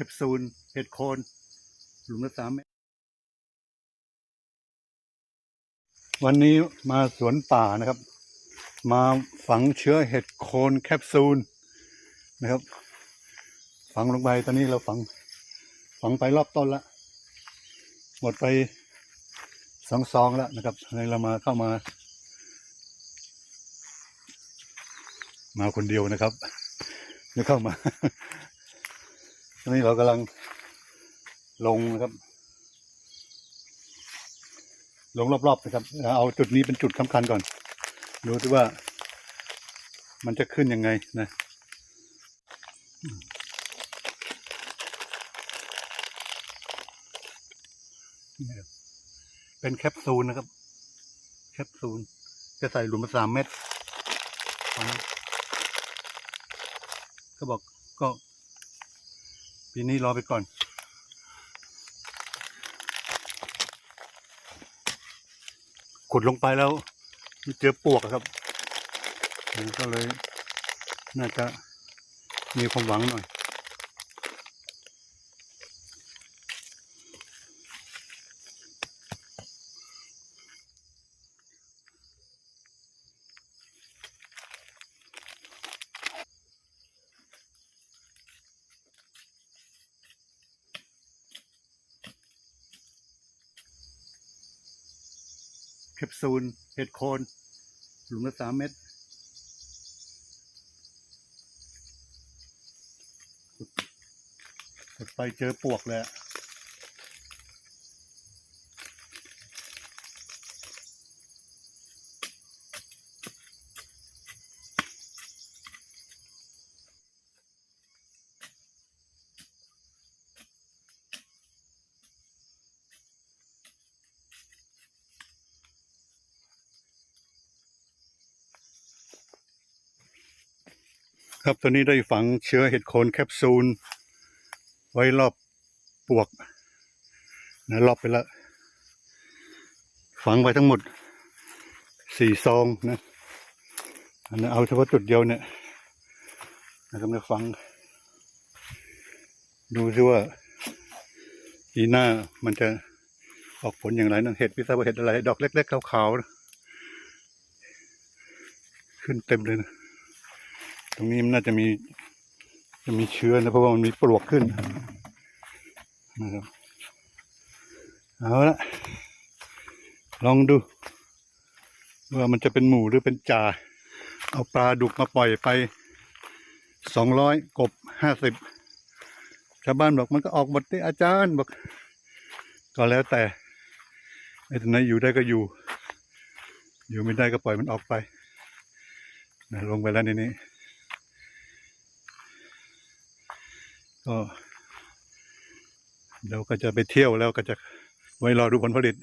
คปซูลเห็ดโคนหลุมละสามเมตรวันนี้มาสวนป่านะครับ มาฝังเชื้อเห็ดโคนแคปซูลนะครับ ฝังลงไปตอนนี้เราฝัง ฝังไปรอบต้นละหมดไปสองซองแล้วนะครับเลยเรามาเข้ามา มาคนเดียวนะครับไม่เข้ามา นนี้เรากำลังลงนะครับ ลงรอบๆนะครับ เอาจุดนี้เป็นจุดสำคัญก่อน ดูสิว่า มันจะขึ้นยังไงนะเป็นแคปซูลนะครับ แคปซูล จะใส่หลุมสามเม็ดก็บอกก็ ปีนี้รอไปก่อน ขุดลงไปแล้วมีเจอปวกครับก็เลย น่าจะมีความหวังหน่อย แคปซูลเห็ดโคนหลุมละสามเม็ดไปเจอปวกเลย ครับตอนนี้ได้ฝังเชื้อเห็ดโคนแคปซูล ไว้รอบปวกนะรอบไปแล้วฝังไปทั้งหมดสี่ซองนะอันนั้นเอาเฉพาะจุดเดียวเนี่ยนะครับเนี่ยฝัง ดูซิว่าปีหน้ามันจะออกผลอย่างไรนั่นเห็ดพิซซ่าเห็ดอะไร ดอกเล็กๆขาวๆนะขึ้นเต็มเลยนะ ตรงนี้มันน่าจะมี จะมีเชื้อนะเพราะว่ามันมีปลวกขึ้นนะครับเอาละลองดู ว่ามันจะเป็นหมูหรือเป็นจ่า เอาปลาดุกมาปล่อยไปสองร้อยกบห้าสิบชาวบ้านบอกมันก็ออกหมดที่อาจารย์บอกก็แล้วแต่ไอ้ตรงไหนอยู่ได้ก็อยู่ อยู่ไม่ได้ก็ปล่อยมันออกไปนะลงไปแล้วในนี้ ก็เดี๋ยวก็จะไปเที่ยวแล้วก็จะไว้รอดูผลผลิต